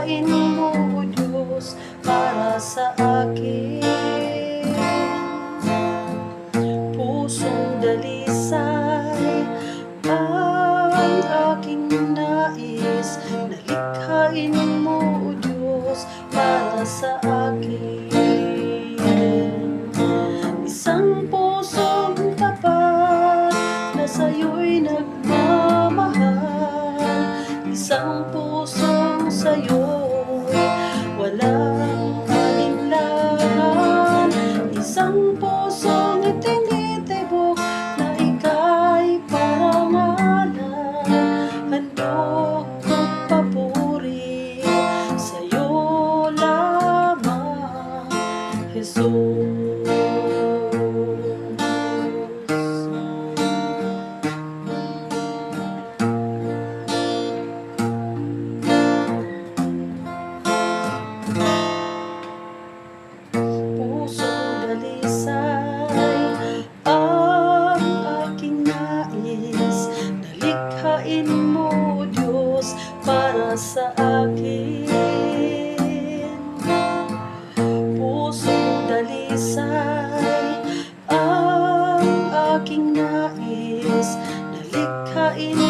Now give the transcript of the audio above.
gawain mo, O Diyos, para sa akin. Pusong dalisay ang aking nais na likhain mo, O Diyos, para sa akin. Isang pusong tapat na sa'yo'y nagmamahal, isang pusong sa'yo'y walang sa akin. Pusong dalisay ang aking nais Nalikhain mo,